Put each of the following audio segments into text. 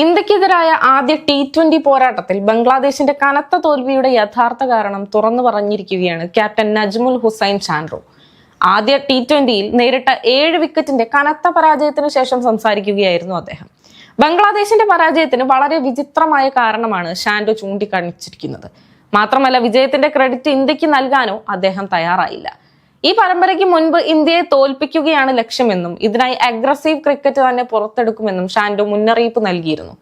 ഇന്ത്യക്കെതിരായ ആദ്യ T twenty പോരാട്ടത്തിൽ ബംഗ്ലാദേശിന്റെ കനത്ത തോൽവിയുടെ യഥാർത്ഥ കാരണം തുറന്നു പറഞ്ഞിരിക്കുകയാണ് ക്യാപ്റ്റൻ നജ്മുൽ ഹുസൈൻ ചാൻഡ്രോ ആദ്യ ടി ട്വന്റിയിൽ നേരിട്ട ഏഴ് വിക്കറ്റിന്റെ കനത്ത പരാജയത്തിന് ശേഷം സംസാരിക്കുകയായിരുന്നു അദ്ദേഹം. ബംഗ്ലാദേശിന്റെ പരാജയത്തിന് വളരെ വിചിത്രമായ കാരണമാണ് ഷാൻഡോ ചൂണ്ടിക്കാണിച്ചിരിക്കുന്നത്. മാത്രമല്ല വിജയത്തിന്റെ ക്രെഡിറ്റ് ഇന്ത്യയ്ക്ക് നൽകാനോ അദ്ദേഹം തയ്യാറായില്ല. ഈ പരമ്പരയ്ക്ക് മുൻപ് ഇന്ത്യയെ തോൽപ്പിക്കുകയാണ് ലക്ഷ്യമെന്നും ഇതിനായി അഗ്രസീവ് ക്രിക്കറ്റ് തന്നെ പുറത്തെടുക്കുമെന്നും ഷാൻഡോ മുന്നറിയിപ്പ് നൽകിയിരുന്നു.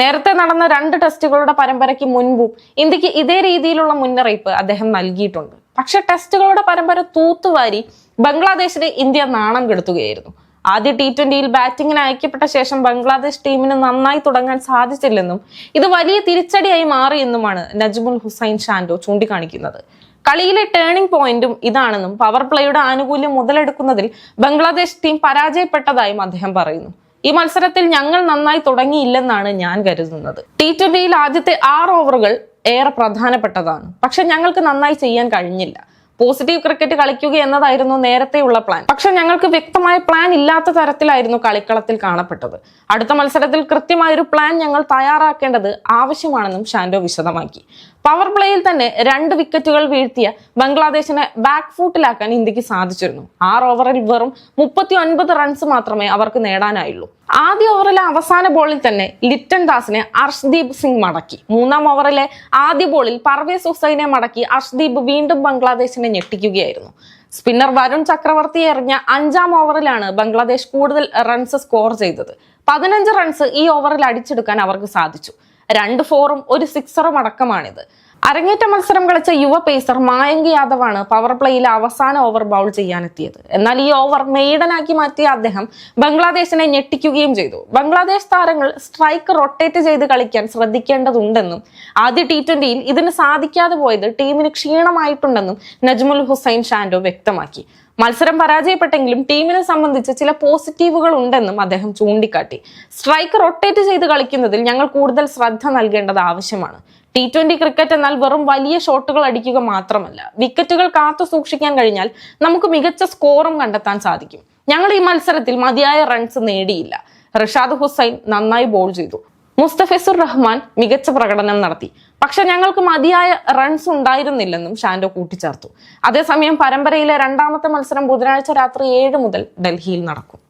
നേരത്തെ നടന്ന രണ്ട് ടെസ്റ്റുകളുടെ പരമ്പരയ്ക്ക് മുൻപും ഇന്ത്യയ്ക്ക് ഇതേ രീതിയിലുള്ള മുന്നറിയിപ്പ് അദ്ദേഹം നൽകിയിട്ടുണ്ട്. പക്ഷെ ടെസ്റ്റുകളുടെ പരമ്പര തൂത്തുവാരി ബംഗ്ലാദേശിനെ ഇന്ത്യ നാണം കെടുത്തുകയായിരുന്നു. ആദ്യ ടി ട്വന്റിയിൽ ബാറ്റിംഗിന് അയക്കപ്പെട്ട ശേഷം ബംഗ്ലാദേശ് ടീമിന് നന്നായി തുടങ്ങാൻ സാധിച്ചില്ലെന്നും ഇത് വലിയ തിരിച്ചടിയായി മാറിയെന്നുമാണ് നജ്മുൽ ഹുസൈൻ ഷാൻഡോ ചൂണ്ടിക്കാണിക്കുന്നത്. കളിയിലെ ടേണിംഗ് പോയിന്റും ഇതാണെന്നും പവർ പ്ലേയുടെ ആനുകൂല്യം മുതലെടുക്കുന്നതിൽ ബംഗ്ലാദേശ് ടീം പരാജയപ്പെട്ടതായും അദ്ദേഹം പറയുന്നു. ഈ മത്സരത്തിൽ ഞങ്ങൾ നന്നായി തുടങ്ങിയില്ലെന്നാണ് ഞാൻ കരുതുന്നത്. ടി ട്വന്റിയിൽ ആദ്യത്തെ ആറ് ഓവറുകൾ ഏറെ പ്രധാനപ്പെട്ടതാണ്. പക്ഷെ ഞങ്ങൾക്ക് നന്നായി ചെയ്യാൻ കഴിഞ്ഞില്ല. പോസിറ്റീവ് ക്രിക്കറ്റ് കളിക്കുക എന്നതായിരുന്നു നേരത്തെയുള്ള പ്ലാൻ. പക്ഷെ ഞങ്ങൾക്ക് വ്യക്തമായ പ്ലാൻ ഇല്ലാത്ത തരത്തിലായിരുന്നു കളിക്കളത്തിൽ കാണപ്പെട്ടത്. അടുത്ത മത്സരത്തിൽ കൃത്യമായൊരു പ്ലാൻ ഞങ്ങൾ തയ്യാറാക്കേണ്ടത് ആവശ്യമാണെന്നും ഷാൻഡോ വിശദമാക്കി. പവർ പ്ലേയിൽ തന്നെ രണ്ട് വിക്കറ്റുകൾ വീഴ്ത്തിയ ബംഗ്ലാദേശിനെ ബാക്ക് ഫൂട്ടിലാക്കാൻ ഇന്ത്യയ്ക്ക് സാധിച്ചിരുന്നു. ആറ് ഓവറിൽ വെറും മുപ്പത്തി ഒൻപത് റൺസ് മാത്രമേ അവർക്ക് നേടാനായുള്ളൂ. ആദ്യ ഓവറിലെ അവസാന ബോളിൽ തന്നെ ലിറ്റൻ ദാസിനെ അർഷ്ദീപ് സിംഗ് മടക്കി. മൂന്നാം ഓവറിലെ ആദ്യ ബോളിൽ പർവേസ് ഹുസൈനെ മടക്കി അർഷ്ദീപ് വീണ്ടും ബംഗ്ലാദേശിനെ ഞെട്ടിക്കുകയായിരുന്നു. സ്പിന്നർ വരുൺ ചക്രവർത്തി എറിഞ്ഞ അഞ്ചാം ഓവറിലാണ് ബംഗ്ലാദേശ് കൂടുതൽ റൺസ് സ്കോർ ചെയ്തത്. പതിനഞ്ച് റൺസ് ഈ ഓവറിൽ അടിച്ചെടുക്കാൻ അവർക്ക് സാധിച്ചു. രണ്ട് ഫോറും ഒരു സിക്സറും അടക്കമാണിത്. അരങ്ങേറ്റ മത്സരം കളിച്ച യുവ പേസർ മായങ്ക് യാദവാണ് പവർ പ്ലേയിലെ അവസാന ഓവർ ബൗൾ ചെയ്യാനെത്തിയത്. എന്നാൽ ഈ ഓവർ മെയ്ഡനാക്കി മാറ്റിയ അദ്ദേഹം ബംഗ്ലാദേശിനെ ഞെട്ടിക്കുകയും ചെയ്തു. ബംഗ്ലാദേശ് താരങ്ങൾ സ്ട്രൈക്ക് റൊട്ടേറ്റ് ചെയ്ത് കളിക്കാൻ ശ്രദ്ധിക്കേണ്ടതുണ്ടെന്നും ആദ്യ ടി ട്വന്റിയിൽ ഇതിന് സാധിക്കാതെ പോയത് ടീമിന് ക്ഷീണമായിട്ടുണ്ടെന്നും നജ്മുൽ ഹുസൈൻ ഷാൻഡോ വ്യക്തമാക്കി. മത്സരം പരാജയപ്പെട്ടെങ്കിലും ടീമിനെ സംബന്ധിച്ച് ചില പോസിറ്റീവുകൾ ഉണ്ടെന്നും അദ്ദേഹം ചൂണ്ടിക്കാട്ടി. സ്ട്രൈക്ക് റൊട്ടേറ്റ് ചെയ്ത് കളിക്കുന്നതിൽ ഞങ്ങൾ കൂടുതൽ ശ്രദ്ധ നൽകേണ്ടത് ആവശ്യമാണ്. ടി ട്വന്റി ക്രിക്കറ്റ് എന്നാൽ വെറും വലിയ ഷോട്ടുകൾ അടിക്കുക മാത്രമല്ല വിക്കറ്റുകൾ കാത്തു സൂക്ഷിക്കാൻ കഴിഞ്ഞാൽ നമുക്ക് മികച്ച സ്കോറും കണ്ടെത്താൻ സാധിക്കും. ഞങ്ങൾ ഈ മത്സരത്തിൽ മതിയായ റൺസ് നേടിയില്ല. റഷാദ് ഹുസൈൻ നന്നായി ബോൾ ചെയ്തു. മുസ്തഫിസുർ റഹ്മാൻ മികച്ച പ്രകടനം നടത്തി. പക്ഷെ ഞങ്ങൾക്ക് മതിയായ റൺസ് ഉണ്ടായിരുന്നില്ലെന്നും ഷാൻഡോ കൂട്ടിച്ചേർത്തു. അതേസമയം പരമ്പരയിലെ രണ്ടാമത്തെ മത്സരം ബുധനാഴ്ച രാത്രി ഏഴ് മുതൽ ഡൽഹിയിൽ നടക്കും.